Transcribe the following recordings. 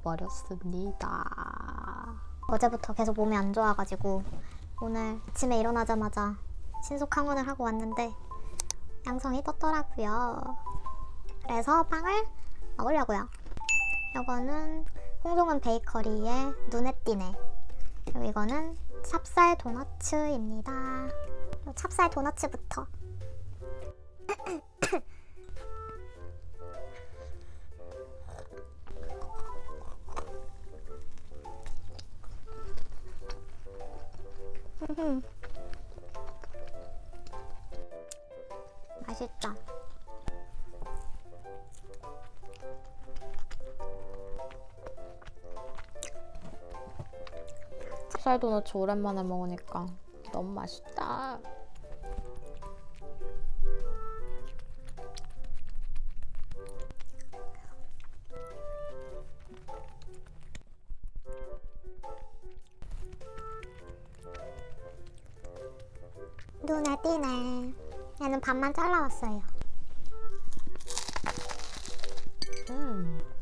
걸려버렸습니다. 어제부터 계속 몸이 안 좋아가지고 오늘 아침에 일어나자마자 신속 항원을 하고 왔는데 양성이 떴더라고요. 그래서 빵을 먹으려고요. 이거는 홍종은 베이커리의 눈에 띄네. 그리고 이거는 찹쌀 도너츠입니다. 요 찹쌀 도너츠부터. 찹쌀 도넛 오랜만에 먹으니까 너무 맛있다. 눈에 띄네. 얘는 반만 잘라왔어요. 음.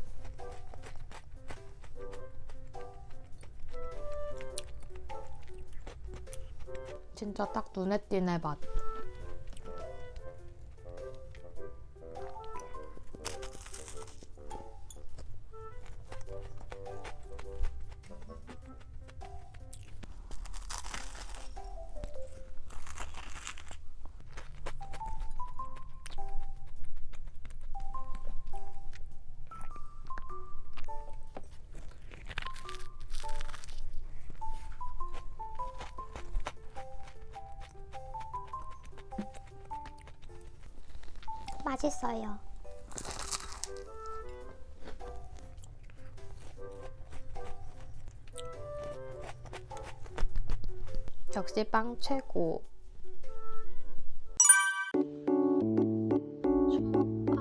진짜 딱 눈에 띄네 맛. 역시 빵 최고. 주먹밥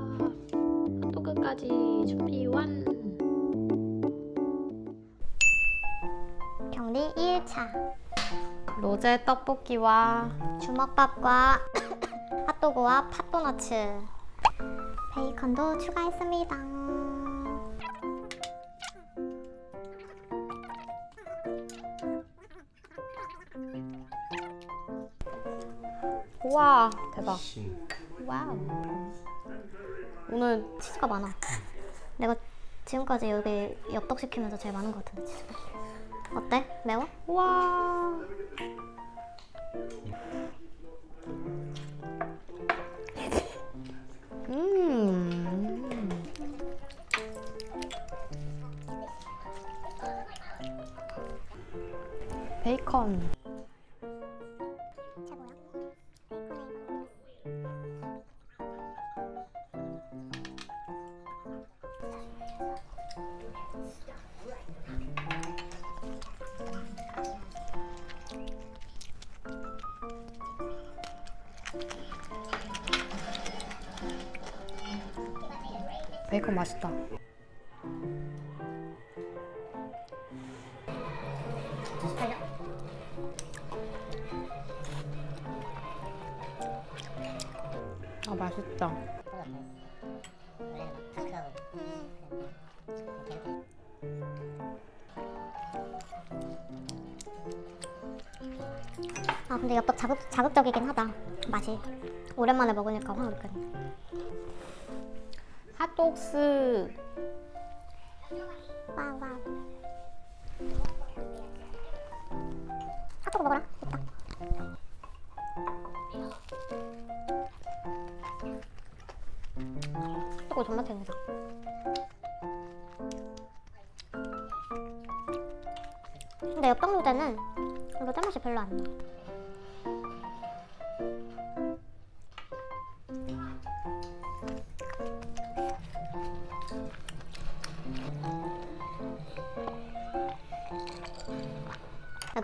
핫도그까지 준비 완. 격리 2일차. 로제 떡볶이와 주먹밥과 핫도그와 팥도너츠. 베이컨도 추가했습니다. 대박. 신. 와우. 오늘 치즈가 많아. 내가 지금까지 여기 엽떡 시키면서 제일 많은 것 같은데 치즈가. 어때? 매워? 와. 음. 베이컨. 베이컨 맛있다. 아 맛있다. 아 근데 엽떡 자극, 자극적이긴 하다. 맛이. 오랜만에 먹으니까 확 느껴지네. 핫도그스. 와우 와우. 핫도그 먹어라. 있다. 핫도그 존나 탱이다. 근데 엽떡 로제는 로제 맛이 별로 안 나.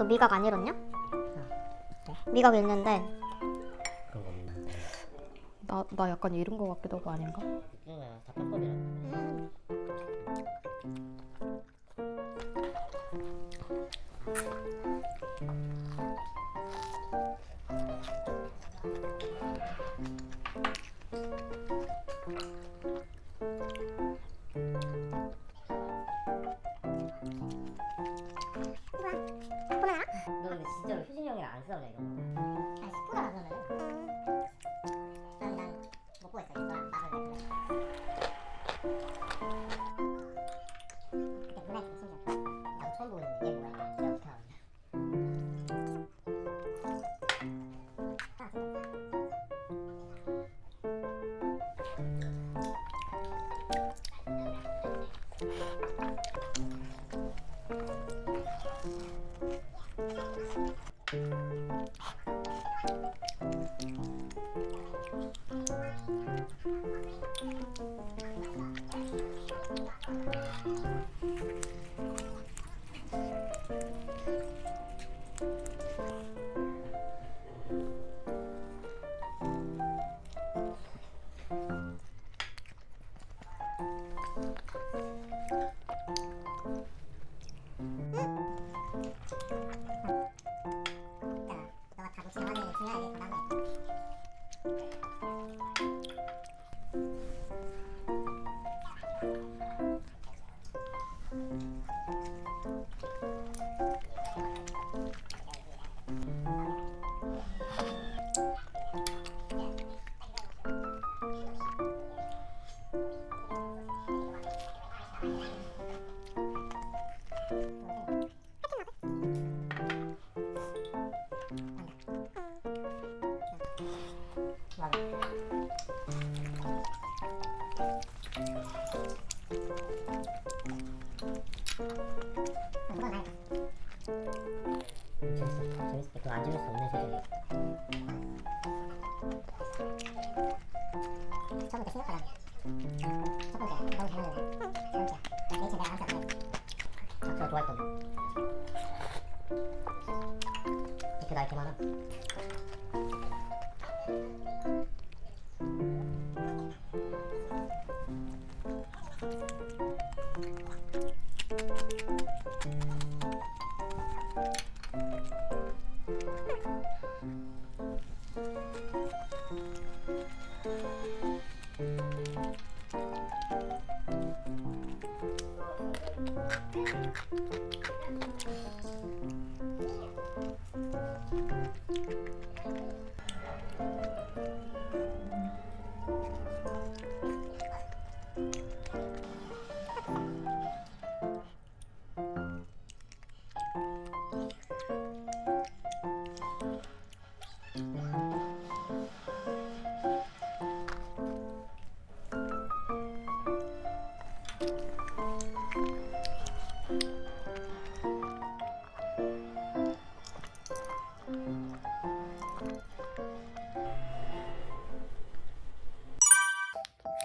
너 미각 안 잃었냐? 미각 잃는데 그런 거 없나? 나, 나 약간 이른 거 같기도 하고 아닌가? 이거는 진짜로 효진이 형이랑 안 싸우냐 이런 거? Vale.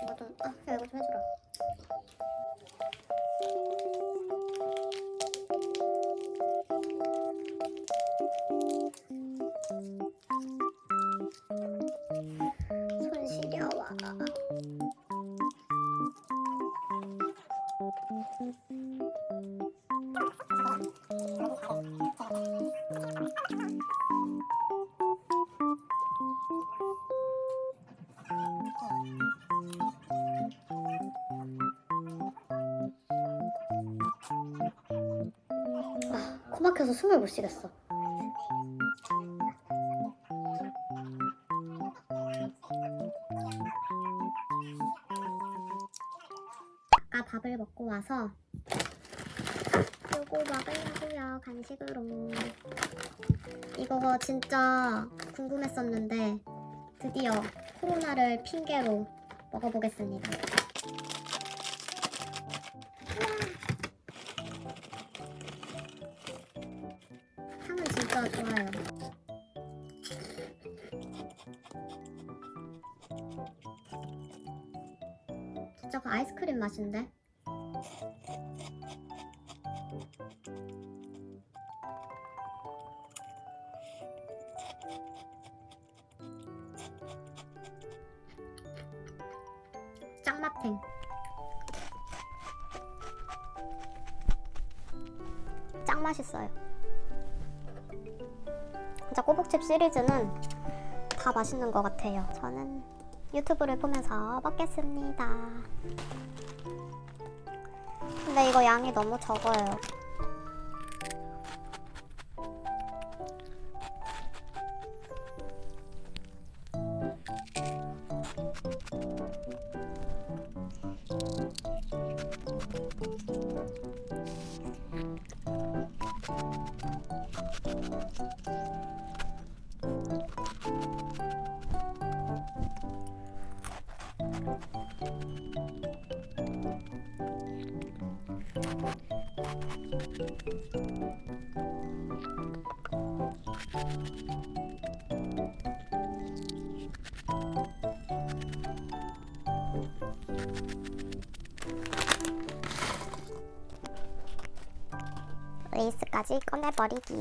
이거 좀, 아, 야, 이거 좀 해주라. 숨을 못 쉬겠어. 아까 밥을 먹고 와서 요거 먹으려고요 간식으로 이거 진짜 궁금했었는데 드디어 코로나를 핑계로 먹어보겠습니다 맛인데? 짱맛탱. 짱 맛있어요. 진짜 꼬북칩 시리즈는 다 맛있는 것 같아요 저는 유튜브를 보면서 먹겠습니다. 근데 이거 양이 너무 적어요 레이스까지 꺼내버리기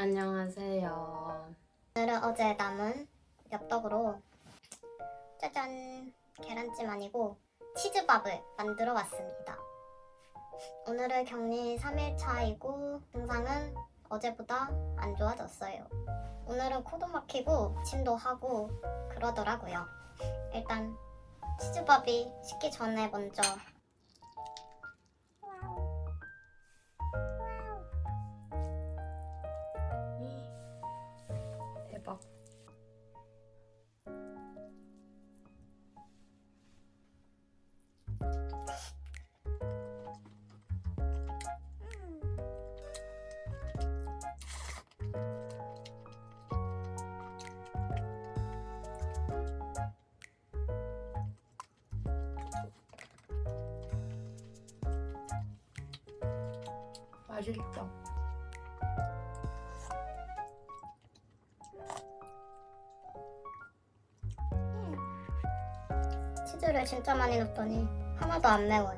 안녕하세요. 오늘은 어제 남은 엽떡으로 짜잔 계란찜 아니고 치즈밥을 만들어 봤습니다. 오늘은 격리 3일차이고 증상은 어제보다 안 좋아졌어요. 오늘은 코도 막히고 침도 하고 그러더라고요. 일단 치즈밥이 식기 전에 먼저 맛있다. 치즈를 진짜 많이 넣었더니 하나도 안 매워요.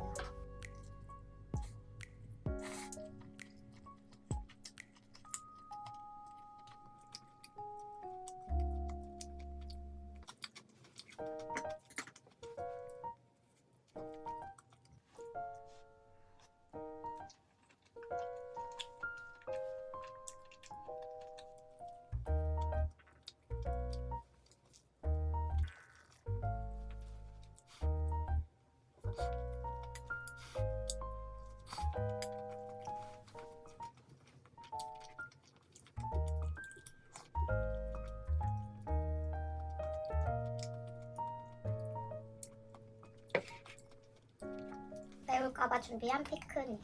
매울까봐 준비한 피클이.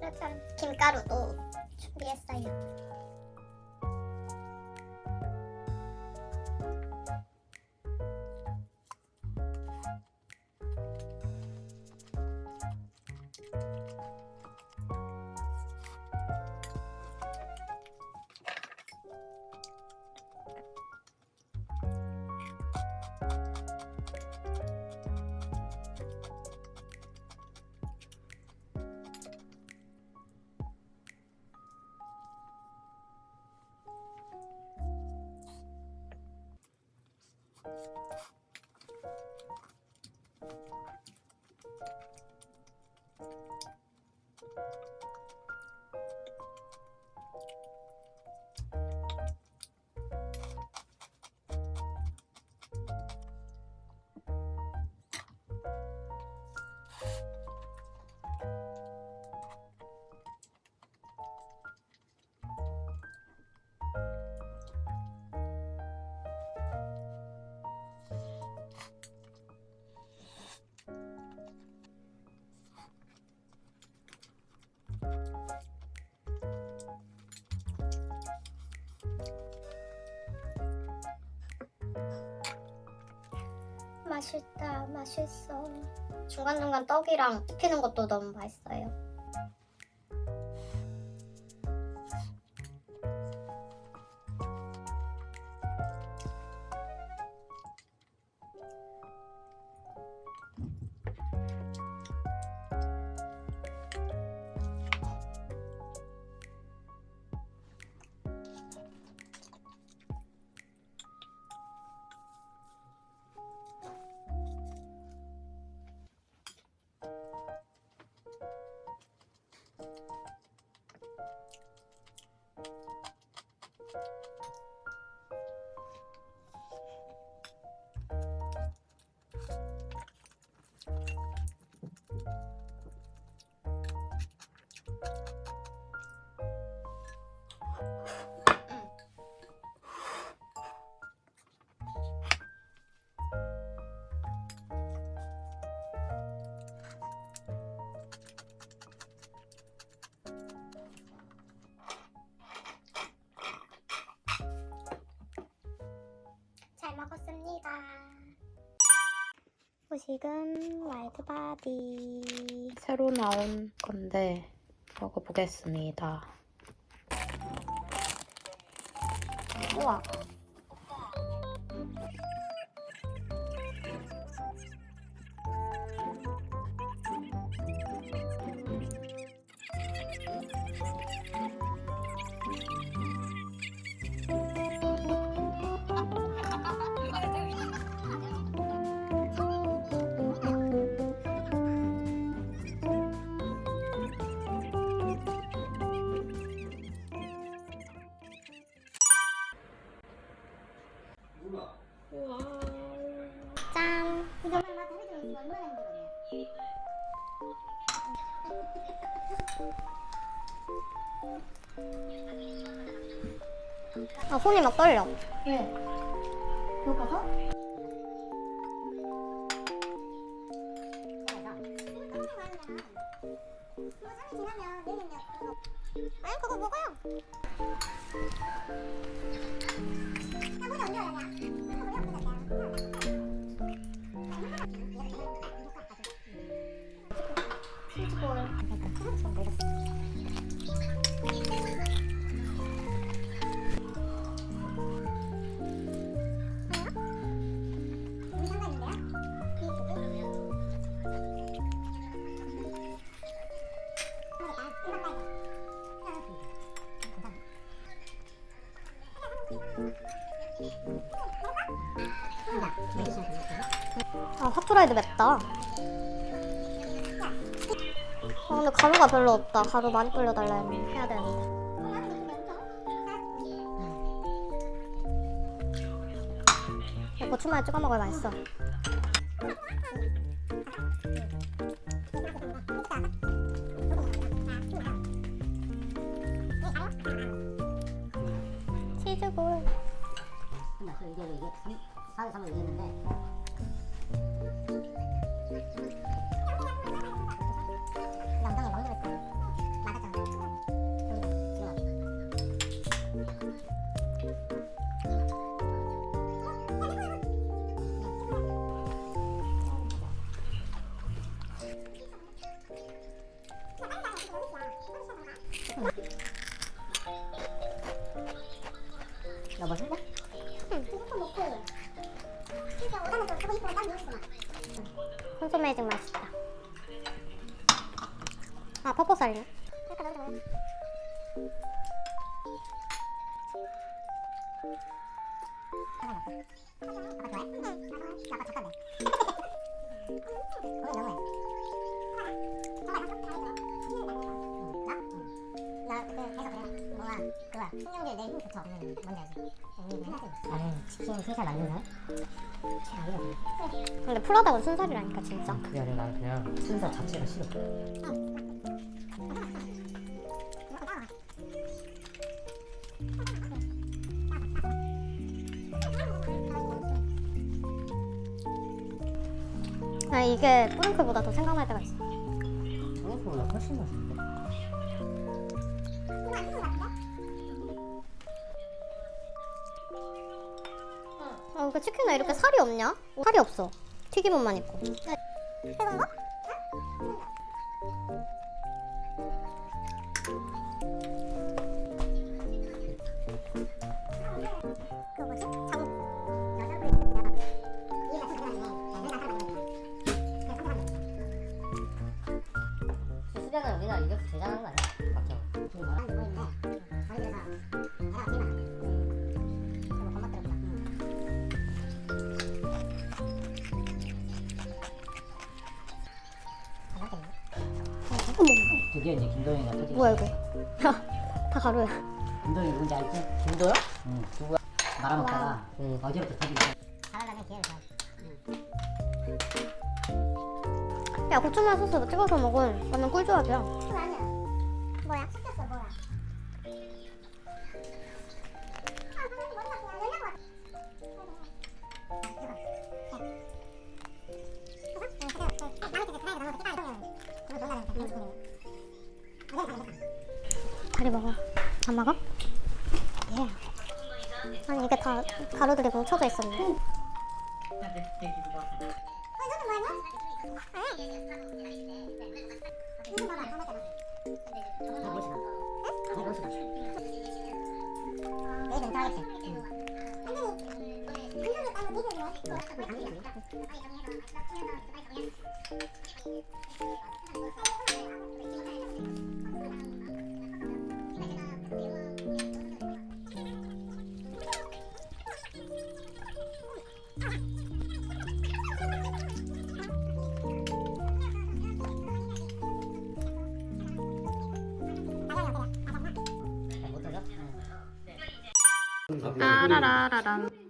짜잔, 김가루도 준비했어요. 맛있다, 맛있어. 중간중간 떡이랑 씹히는 것도 너무 맛있어요. 후식은 와일드바디. 새로 나온 건데 먹어보겠습니다. 우와. 아 손이 막 떨려. 왜? 배고파서? 아니 그거 먹어요. 아 핫프라이드 맵다. 아 근데 가루가 별로 없다. 가루 많이 뿌려달라 해야 되는데. 야, 고추마요 찍어 먹어야 맛있어. 치즈볼. 근데 그 이게 이게 4대 3을 이겼는데 콘소 매직 맛있다. 아 퍼포살이네. 아빠 좋아해? 아빠 착한데. 오늘 너무해. 나 그때 해서 그래. 내힘. 뭔지 알지? 우리 맨날 쓰고 있어. 나는 치킨 세살 만든 사람? 최악이야 근데 프라다가 순살이라니까 진짜. 그게 아니라 난 그냥 순서 자체가 싫어 아 이게 뿌링클보다 더 생각날 때가 있어. 생각보다 훨씬 맛있는데 그 치킨에 이렇게 살이 없냐? 살이 없어. 튀김옷만 있고. 그 드디어 이제 김도영이가 터지 뭐야 이거? 다 가루야. 김도영이 누군지 알지? 김도영? 응 누구야? 말아먹다가 그 어제부터 터지고 잘하려면 기회를 줘야지 야 고추마요 소스 찍어서 먹은 완전 꿀조합이야. 아니야 뭐야? 시켰어 뭐야? 아 선생님 머리가 그냥 연락 왔 다리 먹어. 안 먹어? 예. 아니 이게 다 가루들이 뭉쳐져 있었네. 따라라란.